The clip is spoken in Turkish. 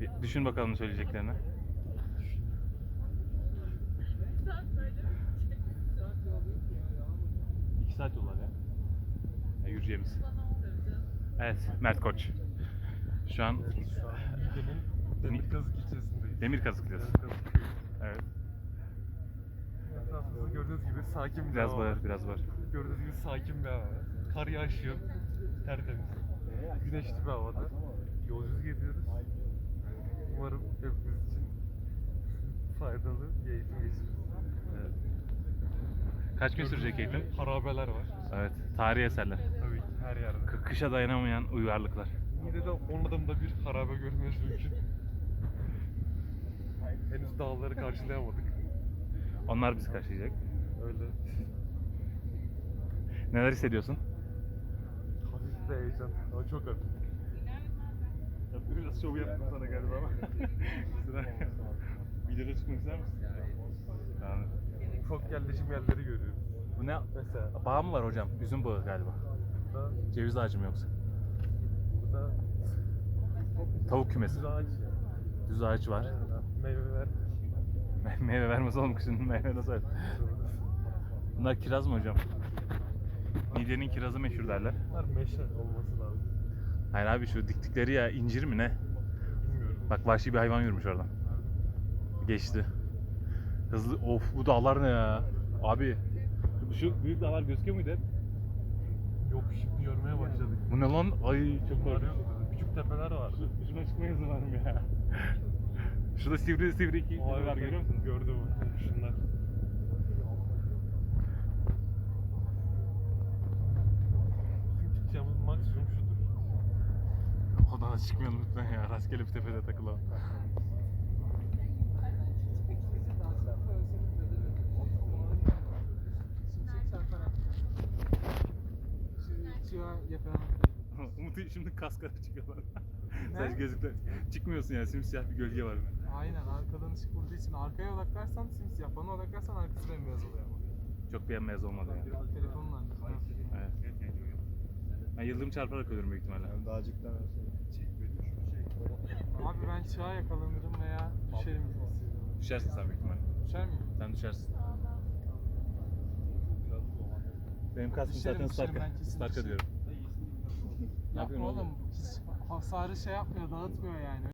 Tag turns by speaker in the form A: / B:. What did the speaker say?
A: Bir düşün bakalım söyleyeceklerini. İki saat yol var ya. ya yürüyeceğimiz. Evet, Mert Koç. Şu an
B: Niğde'nin Demirkazık ilçesindeyiz.
A: demir.
B: Demirkazık köyü.
A: Evet.
B: Etrafımızda gördüğünüz gibi sakin bir
A: Biraz
B: hava
A: var, biraz var.
B: Gördüğünüz gibi sakin bir hava. Kar yağışı yok. Tertemiz. Güneşli bir havada. Yolculuk ediyoruz. Umarım hepimiz için faydalı bir eğitim geçiririz.
A: Evet. Kaç gün sürecek eğitim?
B: Harabeler var.
A: Evet, tarihi eserler.
B: Tabii ki her yerde.
A: K- kışa dayanamayan uygarlıklar.
B: Niğde'de 10 adımda bir harabe görmemiz mümkün. Henüz dağları karşılayamadık.
A: Onlar bizi karşılayacak.
B: Öyle
A: Neler hissediyorsun?
B: hafif bir heyecan ama çok hafif.
A: Ya biraz şov yaptım sana galiba ama. Sıra. Videoda çıkmak ister misin?
B: Ufak yerleşim yerleri görüyoruz.
A: Bu ne?
B: Mesela
A: Bağ mı var hocam? Üzüm bağı galiba.
B: burada,
A: Ceviz ağacı mı yoksa?
B: burada
A: Tavuk kümesi.
B: düz ağaç.
A: Düz ağaç var.
B: Meyveler.
A: Me- meyve vermez oğlum kışın meyve nasıl ver? Bunlar kiraz mı hocam? Niğde'nin kirazı meşhur derler.
B: Bunlar meşe olması lazım.
A: Hayır abi şu diktikleri ya incir mi ne?
B: Bilmiyorum.
A: Bak vahşi bir hayvan yürümüş oradan. Geçti. Hızlı. Of bu dağlar ne ya? Abi şu büyük dağlar gözüküyor muydu hep?
B: Yok şimdi görmeye başladık.
A: Bu ne lan? Ay çok korkunç.
B: Küçük tepeler var.
A: Şu- Şuna çıkmaya izin var mı ya? Şurada sivri sivri iki
B: Aa,
A: var görüyor musun?
B: Gördüm. Şunlar. Bizim çıkacağımız maksimum şudur.
A: Odan da çıkmayalım lütfen ya. Rastgele bir tepede takılalım. Umut şimdi kaskara çıkıyor lan. Sadece gözlükle çıkmıyorsun yani simsiyah bir gölge var.
C: Aynen arkadan ışık vurduğu için arkaya odaklarsan simsiyah, bana odaklarsan arkası bembeyaz oluyor ama.
A: Çok bembeyaz olmadı yani.
C: Telefonun arkasına.
A: Evet. Ben yıldırım çarparak ölürüm büyük ihtimalle.
D: Dağcıktan
C: Abi ben çığa yakalanırım veya düşerim.
A: Düşersin sen büyük ihtimalle.
C: Düşer miyim?
A: Sen düşersin. Benim kaskım zaten
C: düşerim,
A: Stark'a.
C: ben kesin
A: Stark'a
C: düşerim.
A: diyorum.
C: Yapma
A: yapıyorsun
C: oğlum. Hiç hasarı şey yapmıyor, dağıtmıyor yani.